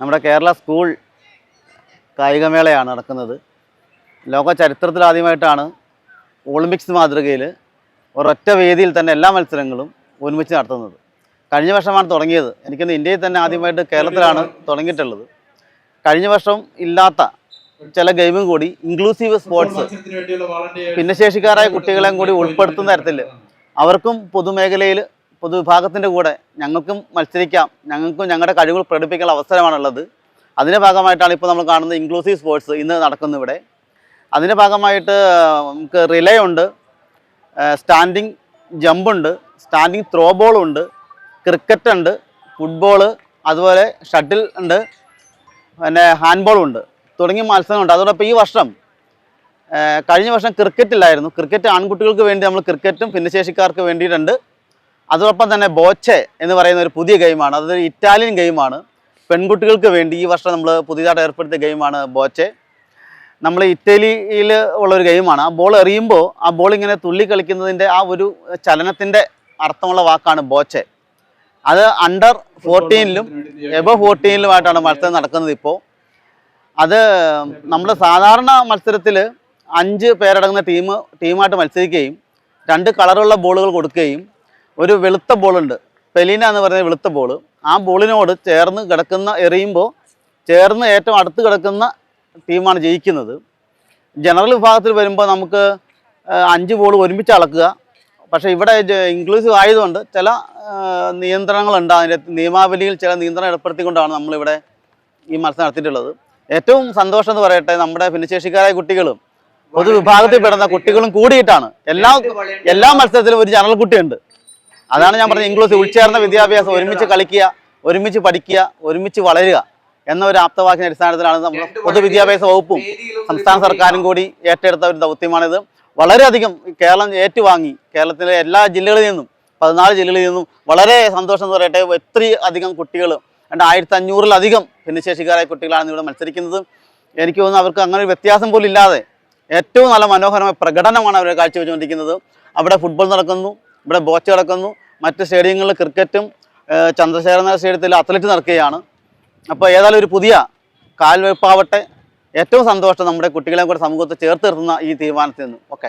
നമ്മുടെ കേരള സ്കൂൾ കായികമേളയാണ് നടക്കുന്നത്. ലോക ചരിത്രത്തിൽ ആദ്യമായിട്ടാണ് ഒളിമ്പിക്സ് മാതൃകയിൽ ഒരൊറ്റ വേദിയിൽ തന്നെ എല്ലാ മത്സരങ്ങളും ഒരുമിച്ച് നടത്തുന്നത്. കഴിഞ്ഞ വർഷമാണ് തുടങ്ങിയത്. എനിക്കൊന്ന് ഇന്ത്യയിൽ തന്നെ ആദ്യമായിട്ട് കേരളത്തിലാണ് തുടങ്ങിയിട്ടുള്ളത്. കഴിഞ്ഞ വർഷം ഇല്ലാത്ത ചില ഗെയിമും കൂടി ഇൻക്ലൂസീവ് സ്പോർട്സ് ഭിന്നശേഷിക്കാരായ കുട്ടികളെയും കൂടി ഉൾപ്പെടുത്തുന്ന തരത്തിൽ അവർക്കും പൊതുമേഖലയിൽ പൊതുവിഭാഗത്തിന്റെ കൂടെ ഞങ്ങൾക്കും മത്സരിക്കാം. ഞങ്ങൾക്കും ഞങ്ങളുടെ കഴിവുകൾ പ്രകടിപ്പിക്കാനുള്ള അവസരമാണുള്ളത്. അതിന്റെ ഭാഗമായിട്ടാണ് ഇപ്പോൾ നമ്മൾ കാണുന്നത് ഇൻക്ലൂസീവ് സ്പോർട്സ് ഇന്ന് നടക്കുന്നത് ഇവിടെ. അതിന്റെ ഭാഗമായിട്ട് നമുക്ക് റിലേ ഉണ്ട്. സ്റ്റാൻഡിങ് ജമ്പുണ്ട് സ്റ്റാൻഡിങ് ത്രോ ബോളുണ്ട് ക്രിക്കറ്റ് ഉണ്ട്. ഫുട്ബോൾ അതുപോലെ ഷട്ടിൽ ഉണ്ട്. പിന്നെ ഹാൻഡ്ബോളും ഉണ്ട്. തുടങ്ങിയ മത്സരങ്ങളുണ്ട്. അതോടൊപ്പം ഈ വർഷം കഴിഞ്ഞ വർഷം ക്രിക്കറ്റ് ഇല്ലായിരുന്നു. ക്രിക്കറ്റ് ആൺകുട്ടികൾക്ക് വേണ്ടി നമ്മൾ ക്രിക്കറ്റും ഭിന്നശേഷിക്കാർക്ക് വേണ്ടിയിട്ടുണ്ട്. അതോടൊപ്പം തന്നെ ബോച്ചെ എന്ന് പറയുന്ന ഒരു പുതിയ ഗെയിമാണ്. അതൊരു ഇറ്റാലിയൻ ഗെയിമാണ്. പെൺകുട്ടികൾക്ക് വേണ്ടി ഈ വർഷം നമ്മൾ പുതിയതായിട്ട് ഏർപ്പെടുത്തിയ ഗെയിമാണ് ബോച്ചെ. നമ്മൾ ഇറ്റലിയിൽ ഉള്ള ഒരു ഗെയിമാണ്. ആ ബോൾ എറിയുമ്പോൾ ആ ബോൾ ഇങ്ങനെ തുള്ളി കളിക്കുന്നതിന്റെ ആ ഒരു ചലനത്തിന്റെ അർത്ഥമുള്ള വാക്കാണ് ബോച്ചെ. അത് അണ്ടർ ഫോർട്ടീനിലും എബോ ഫോർട്ടീനിലുമായിട്ടാണ് മത്സരം നടക്കുന്നത് ഇപ്പോൾ അത് നമ്മൾ സാധാരണ മത്സരത്തിൽ അഞ്ച് പേരടങ്ങുന്ന ടീം ടീമായിട്ട് മത്സരിക്കുകയും രണ്ട് കളറുള്ള ബോളുകൾ കൊടുക്കുകയും ഒരു വെളുത്ത ബോളുണ്ട്. പെലീന എന്ന് പറയുന്ന വെളുത്ത ബോൾ ആ ബോളിനോട് ചേർന്ന് കിടക്കുന്ന എറിയുമ്പോൾ ചേർന്ന് ഏറ്റവും അടുത്ത് കിടക്കുന്ന ടീമാണ് ജയിക്കുന്നത്. ജനറൽ വിഭാഗത്തിൽ വരുമ്പോൾ നമുക്ക് അഞ്ച് ബോൾ ഒരുമിച്ച് അളക്കുക. പക്ഷേ ഇവിടെ ഇൻക്ലൂസീവ് ആയതുകൊണ്ട് ചില നിയന്ത്രണങ്ങളുണ്ട്. അതിന്റെ നിയമാവലിയിൽ ചില നിയന്ത്രണം ഏർപ്പെടുത്തിക്കൊണ്ടാണ് നമ്മളിവിടെ ഈ മത്സരം നടത്തിയിട്ടുള്ളത്. ഏറ്റവും സന്തോഷം എന്ന് പറയട്ടെ നമ്മുടെ ഭിന്നശേഷിക്കാരായ കുട്ടികളും പൊതുവിഭാഗത്തിൽ പെടുന്ന കുട്ടികളും കൂടിയിട്ടാണ്. എല്ലാ എല്ലാ മത്സരത്തിലും ഒരു ജനറൽ കുട്ടിയുണ്ട്. അതാണ് ഞാൻ പറഞ്ഞത്. ഇൻക്ലൂസീവ് ഉൾച്ചേർന്ന വിദ്യാഭ്യാസം ഒരുമിച്ച് കളിക്കുക ഒരുമിച്ച് പഠിക്കുക ഒരുമിച്ച് വളരുക എന്ന ഒരു ആപ്തവാക്കിന്റെ അടിസ്ഥാനത്തിലാണ് നമ്മൾ പൊതുവിദ്യാഭ്യാസ വകുപ്പും സംസ്ഥാന സർക്കാരും കൂടി ഏറ്റെടുത്ത ഒരു ദൗത്യമാണിത്. വളരെയധികം കേരളം ഏറ്റുവാങ്ങി. കേരളത്തിലെ എല്ലാ ജില്ലകളിൽ നിന്നും പതിനാല് ജില്ലകളിൽ നിന്നും വളരെ സന്തോഷം എന്ന് പറയട്ടെ എത്ര അധികം കുട്ടികൾ രണ്ട് ആയിരത്തി അഞ്ഞൂറിലധികം ഭിന്നശേഷിക്കാരായ കുട്ടികളാണ് ഇവിടെ മത്സരിക്കുന്നത്. എനിക്ക് തോന്നുന്നു അവർക്ക് അങ്ങനെ ഒരു വ്യത്യാസം പോലും ഇല്ലാതെ ഏറ്റവും നല്ല മനോഹരമായ പ്രകടനമാണ് അവർ കാഴ്ചവെച്ചുകൊണ്ടിരിക്കുന്നത്. അവിടെ ഫുട്ബോൾ നടക്കുന്നു. ഇവിടെ ബോച്ച് നടക്കുന്നു മറ്റ് സ്റ്റേഡിയങ്ങളിൽ ക്രിക്കറ്റും ഏഹ് ചന്ദ്രശേഖരൻ സ്റ്റേഡിയത്തിൽ അത്ലറ്റ് നടക്കുകയാണ്. അപ്പോൾ ഏതായാലും ഒരു പുതിയ കാൽവെപ്പാവട്ടെ. ഏറ്റവും സന്തോഷം നമ്മുടെ കുട്ടികളെ കൂടെ സമൂഹത്തെ ചേർത്ത് നിർത്തുന്ന ഈ തീരുമാനത്തിൽ നിന്ന്. ഓക്കെ.